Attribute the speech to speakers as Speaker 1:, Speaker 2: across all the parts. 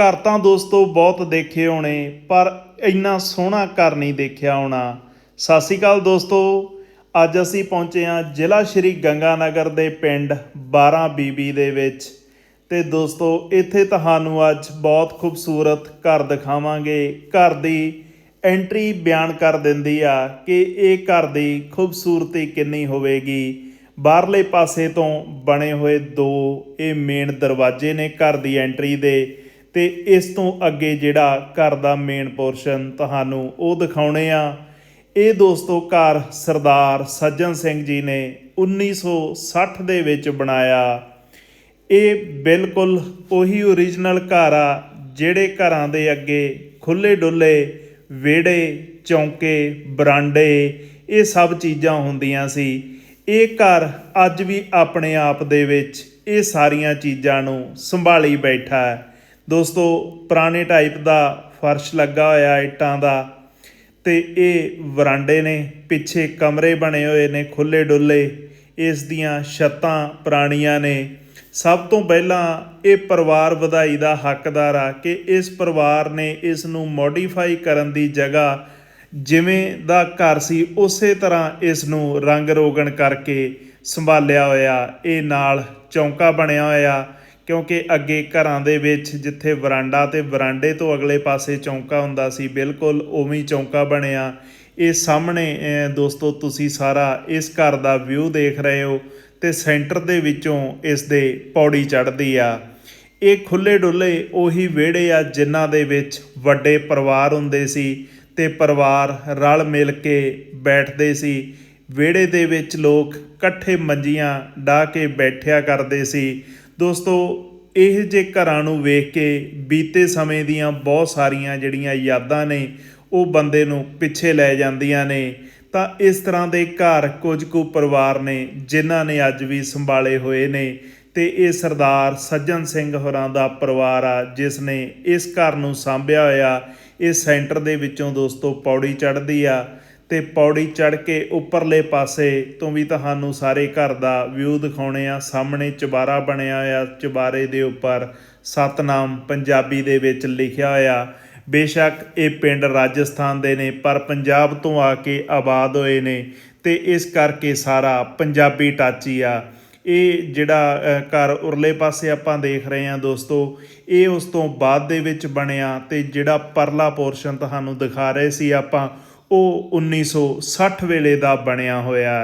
Speaker 1: ਘਰ ਤਾਂ ਦੋਸਤੋ ਬਹੁਤ ਦੇਖੇ ਹੋਣੇ, ਪਰ ਇੰਨਾ ਸੋਹਣਾ ਘਰ ਨਹੀਂ ਦੇਖਿਆ ਹੋਣਾ। ਸਤਿ ਸ਼੍ਰੀ ਅਕਾਲ ਦੋਸਤੋ, ਅੱਜ ਅਸੀਂ ਪਹੁੰਚੇ ਹਾਂ ਜ਼ਿਲ੍ਹਾ ਸ਼੍ਰੀ ਗੰਗਾਨਗਰ ਦੇ ਪਿੰਡ 12 ਬੀਬੀ ਦੇ ਵਿੱਚ। ਤੇ ਦੋਸਤੋ, ਇੱਥੇ ਤੁਹਾਨੂੰ ਅੱਜ ਬਹੁਤ ਖੂਬਸੂਰਤ ਘਰ ਦਿਖਾਵਾਂਗੇ। ਘਰ ਦੀ ਐਂਟਰੀ ਬਿਆਨ ਕਰ ਦਿੰਦੀ ਆ ਕਿ ਇਹ ਘਰ ਦੀ ਖੂਬਸੂਰਤੀ ਕਿੰਨੀ ਹੋਵੇਗੀ। ਬਾਹਰਲੇ ਪਾਸੇ ਤੋਂ ਬਣੇ ਹੋਏ ਦੋ ਇਹ ਮੇਨ ਦਰਵਾਜ਼ੇ ਨੇ ਘਰ ਦੀ ਐਂਟਰੀ ਦੇ। ਤੇ ਇਸ ਤੋਂ ਅੱਗੇ ਜਿਹੜਾ ਘਰ ਦਾ ਮੇਨ ਪੋਰਸ਼ਨ ਤੁਹਾਨੂੰ ਉਹ ਦਿਖਾਉਣੇ ਆ। ਇਹ ਦੋਸਤੋ ਘਰ ਸਰਦਾਰ ਸੱਜਣ ਸਿੰਘ ਜੀ ਨੇ 1960 ਦੇ ਵਿੱਚ ਬਣਾਇਆ। ਇਹ ਬਿਲਕੁਲ ਉਹੀ ਓਰੀਜਨਲ ਘਰ ਆ ਜਿਹੜੇ ਘਰਾਂ ਦੇ ਅੱਗੇ ਖੁੱਲੇ ਡੁੱਲੇ ਵਿਹੜੇ, ਚੌਂਕੇ, ਬਰਾਂਡੇ, ਇਹ ਸਭ ਚੀਜ਼ਾਂ ਹੁੰਦੀਆਂ ਸੀ। ਇਹ ਘਰ ਅੱਜ ਵੀ ਆਪਣੇ ਆਪ ਦੇ ਵਿੱਚ ਇਹ ਸਾਰੀਆਂ ਚੀਜ਼ਾਂ ਨੂੰ ਸੰਭਾਲੀ ਬੈਠਾ ਹੈ। ਦੋਸਤੋ, ਪੁਰਾਣੇ ਟਾਈਪ ਦਾ ਫਰਸ਼ ਲੱਗਾ ਹੋਇਆ ਇੱਟਾਂ ਦਾ ਤੇ ਇਹ ਵਰਾਂਡੇ ਨੇ, ਪਿੱਛੇ ਕਮਰੇ ਬਣੇ ਹੋਏ ਨੇ ਖੁੱਲੇ ਡੁੱਲੇ ਇਸ ਦੀਆਂ ਛੱਤਾਂ ਪੁਰਾਣੀਆਂ ਨੇ। ਸਭ ਤੋਂ ਪਹਿਲਾਂ ਇਹ ਪਰਿਵਾਰ ਵਧਾਈ ਦਾ ਹੱਕਦਾਰ ਆ ਕਿ ਇਸ ਪਰਿਵਾਰ ਨੇ ਇਸ ਨੂੰ ਮੋਡੀਫਾਈ ਕਰਨ ਦੀ ਜਗ੍ਹਾ ਜਿਵੇਂ ਦਾ ਘਰ ਸੀ, ਉਸੇ ਤਰ੍ਹਾਂ ਇਸ ਨੂੰ ਰੰਗ ਰੋਗਣ ਕਰਕੇ ਸੰਭਾਲਿਆ ਹੋਇਆ, ਇਹ ਨਾਲ ਚੌਂਕਾ ਬਣਿਆ ਹੋਇਆ ਕਿਉਂਕਿ ਅੱਗੇ ਘਰਾਂ ਦੇ ਵਿੱਚ ਜਿੱਥੇ ਵਰਾਂਡਾ ਤੇ ਵਰਾਂਡੇ ਤੋਂ ਅਗਲੇ ਪਾਸੇ ਚੌਂਕਾ ਹੁੰਦਾ ਸੀ, ਬਿਲਕੁਲ ਉਵੇਂ ਹੀ ਚੌਂਕਾ ਬਣਿਆ। ਇਹ ਸਾਹਮਣੇ ਦੋਸਤੋ, ਤੁਸੀਂ ਸਾਰਾ ਇਸ ਘਰ ਦਾ ਵਿਊ ਦੇਖ ਰਹੇ ਹੋ ਤੇ ਸੈਂਟਰ ਦੇ ਵਿੱਚੋਂ ਇਸ ਦੇ ਪੌੜੀ ਚੜ੍ਹਦੀ ਆ। ਇਹ ਖੁੱਲੇ ਡੁੱਲੇ ਉਹੀ ਵਿਹੜੇ ਆ ਜਿਨ੍ਹਾਂ ਦੇ ਵਿੱਚ ਵੱਡੇ ਪਰਿਵਾਰ ਹੁੰਦੇ ਸੀ ਤੇ ਪਰਿਵਾਰ ਰਲ ਮਿਲ ਕੇ ਬੈਠਦੇ ਸੀ। ਵਿਹੜੇ ਦੇ ਵਿੱਚ ਲੋਕ ਇਕੱਠੇ ਮੰਜੀਆਂ ਢਾ ਕੇ ਬੈਠਿਆ ਕਰਦੇ ਸੀ। ਦੋਸਤੋ, ਇਹ ਜੇ ਘਰਾਂ ਨੂੰ ਵੇਖ ਕੇ ਬੀਤੇ ਸਮੇਂ ਦੀਆਂ ਬਹੁਤ ਸਾਰੀਆਂ ਜਿਹੜੀਆਂ ਯਾਦਾਂ ਨੇ, ਉਹ ਬੰਦੇ ਨੂੰ ਪਿੱਛੇ ਲੈ ਜਾਂਦੀਆਂ ਨੇ, ਤਾਂ ਇਸ ਤਰ੍ਹਾਂ ਦੇ ਘਰ ਕੁਝ ਕੁ ਪਰਿਵਾਰ ਨੇ, ਜਿਨ੍ਹਾਂ ਨੇ ਅੱਜ ਵੀ ਸੰਭਾਲੇ ਹੋਏ ਨੇ, ਤੇ ਇਹ ਸਰਦਾਰ ਸੱਜਣ ਸਿੰਘ ਹੋਰਾਂ ਦਾ ਪਰਿਵਾਰ ਆ, ਜਿਸ ਨੇ ਇਸ ਘਰ ਨੂੰ ਸਾਂਭਿਆ ਹੋਇਆ ਇਹ ਸੈਂਟਰ ਦੇ ਵਿੱਚੋਂ ਦੋਸਤੋ, ਪੌੜੀ ਚੜ੍ਹਦੀ ਆ ਤੇ ਪੌੜੀ ਚੜ੍ਹ ਕੇ ਉੱਪਰਲੇ ਪਾਸੇ ਤੋਂ ਵੀ ਤੁਹਾਨੂੰ ਸਾਰੇ ਘਰ ਦਾ ਵਿਊ ਦਿਖਾਉਣੇ ਆ। ਸਾਹਮਣੇ ਚੁਬਾਰਾ ਬਣਿਆ ਹੋਇਆ, ਚੁਬਾਰੇ ਦੇ ਉੱਪਰ ਸਤਨਾਮ ਪੰਜਾਬੀ ਦੇ ਵਿੱਚ ਲਿਖਿਆ ਹੋਇਆ, ਬੇਸ਼ੱਕ ਇਹ ਪਿੰਡ ਰਾਜਸਥਾਨ ਦੇ ਨੇ, ਪਰ ਪੰਜਾਬ ਤੋਂ ਆ ਕੇ ਆਬਾਦ ਹੋਏ ਨੇ ਤੇ ਇਸ ਕਰਕੇ ਸਾਰਾ ਪੰਜਾਬੀ ਟੱਚ ਹੀ ਆ। ਇਹ ਜਿਹੜਾ ਘਰ ਉਰਲੇ ਪਾਸੇ ਆਪਾਂ ਦੇਖ ਰਹੇ ਹਾਂ ਦੋਸਤੋ, ਇਹ ਉਸ ਤੋਂ ਬਾਅਦ ਦੇ ਵਿੱਚ ਬਣਿਆ ਤੇ ਜਿਹੜਾ ਪਰਲਾ ਪੋਰਸ਼ਨ ਤੁਹਾਨੂੰ ਦਿਖਾ ਰਹੇ ਸੀ ਆਪਾਂ ਉਹ 1960 ਵੇਲੇ ਦਾ ਬਣਿਆ ਹੋਇਆ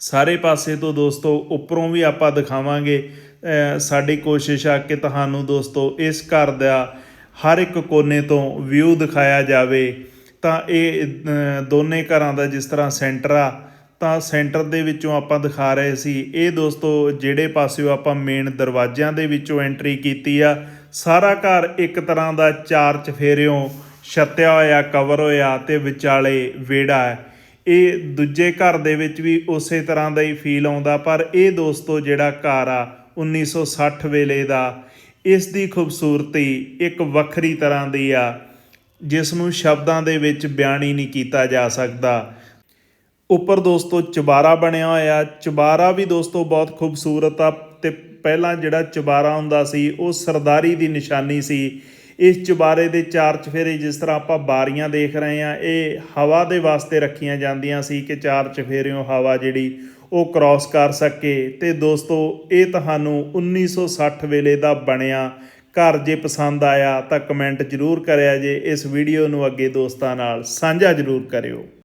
Speaker 1: ਸਾਰੇ ਪਾਸੇ ਤੋਂ ਦੋਸਤੋ, ਉੱਪਰੋਂ ਵੀ ਆਪਾਂ ਦਿਖਾਵਾਂਗੇ। ਸਾਡੀ ਕੋਸ਼ਿਸ਼ ਆ ਕਿ ਤੁਹਾਨੂੰ ਦੋਸਤੋ, ਇਸ ਘਰ ਦਾ ਹਰ ਇੱਕ ਕੋਨੇ ਤੋਂ ਵਿਊ ਦਿਖਾਇਆ ਜਾਵੇ। ਤਾਂ ਇਹ ਦੋਨੇ ਘਰਾਂ ਦਾ ਜਿਸ ਤਰ੍ਹਾਂ ਸੈਂਟਰ ਆ, ਤਾਂ ਸੈਂਟਰ ਦੇ ਵਿੱਚੋਂ ਆਪਾਂ ਦਿਖਾ ਰਹੇ ਸੀ। ਇਹ ਦੋਸਤੋ, ਜਿਹੜੇ ਪਾਸਿਓਂ ਆਪਾਂ ਮੇਨ ਦਰਵਾਜ਼ਿਆਂ ਦੇ ਵਿੱਚੋਂ ਐਂਟਰੀ ਕੀਤੀ ਆ, ਸਾਰਾ ਘਰ ਇੱਕ ਤਰ੍ਹਾਂ ਦਾ ਚਾਰ ਚਫੇਰਿਓਂ ਛੱਤਿਆ ਹੋਇਆ, ਕਵਰ ਹੋਇਆ ਤੇ ਵਿਚਾਲੇ ਵਿਹੜਾ ਹੈ। ਇਹ ਦੂਜੇ ਘਰ ਦੇ ਵਿੱਚ ਵੀ ਉਸੇ ਤਰ੍ਹਾਂ ਦਾ ਹੀ ਫੀਲ ਆਉਂਦਾ, ਪਰ ਇਹ ਦੋਸਤੋ ਜਿਹੜਾ ਘਰ ਆ 1960 ਵੇਲੇ ਦਾ, ਇਸ ਦੀ ਖੂਬਸੂਰਤੀ ਇੱਕ ਵੱਖਰੀ ਤਰ੍ਹਾਂ ਦੀ ਆ, ਜਿਸ ਨੂੰ ਸ਼ਬਦਾਂ ਦੇ ਵਿੱਚ ਬਿਆਨ ਹੀ ਨਹੀਂ ਕੀਤਾ ਜਾ ਸਕਦਾ। ਉੱਪਰ ਦੋਸਤੋ ਚੁਬਾਰਾ ਬਣਿਆ ਹੋਇਆ, ਚੁਬਾਰਾ ਵੀ ਦੋਸਤੋ ਬਹੁਤ ਖੂਬਸੂਰਤ ਆ ਤੇ ਪਹਿਲਾਂ ਜਿਹੜਾ ਚੁਬਾਰਾ ਹੁੰਦਾ ਸੀ, ਉਹ ਸਰਦਾਰੀ ਦੀ ਨਿਸ਼ਾਨੀ ਸੀ। ਇਸ ਚੁਬਾਰੇ ਦੇ ਚਾਰ ਚਫੇਰੇ ਜਿਸ ਤਰ੍ਹਾਂ ਆਪਾਂ ਬਾਰੀਆਂ ਦੇਖ ਰਹੇ ਆ ਇਹ ਹਵਾ ਦੇ ਵਾਸਤੇ ਰੱਖੀਆਂ ਜਾਂਦੀਆਂ ਸੀ ਕਿ ਚਾਰ ਚਫੇਰਿਓਂ ਹਵਾ ਜਿਹੜੀ ਉਹ ਕ੍ਰਾਸ ਕਰ ਸਕੇ। ਤੇ ਦੋਸਤੋ, ਇਹ ਤੁਹਾਨੂੰ 1960 ਵੇਲੇ ਦਾ ਬਣਿਆ ਘਰ ਜੇ ਪਸੰਦ ਆਇਆ ਤਾਂ ਕਮੈਂਟ ਜ਼ਰੂਰ ਕਰਿਆ ਜੇ। ਇਸ ਵੀਡੀਓ ਨੂੰ ਅੱਗੇ ਦੋਸਤਾਂ ਨਾਲ ਸਾਂਝਾ ਜ਼ਰੂਰ ਕਰਿਓ।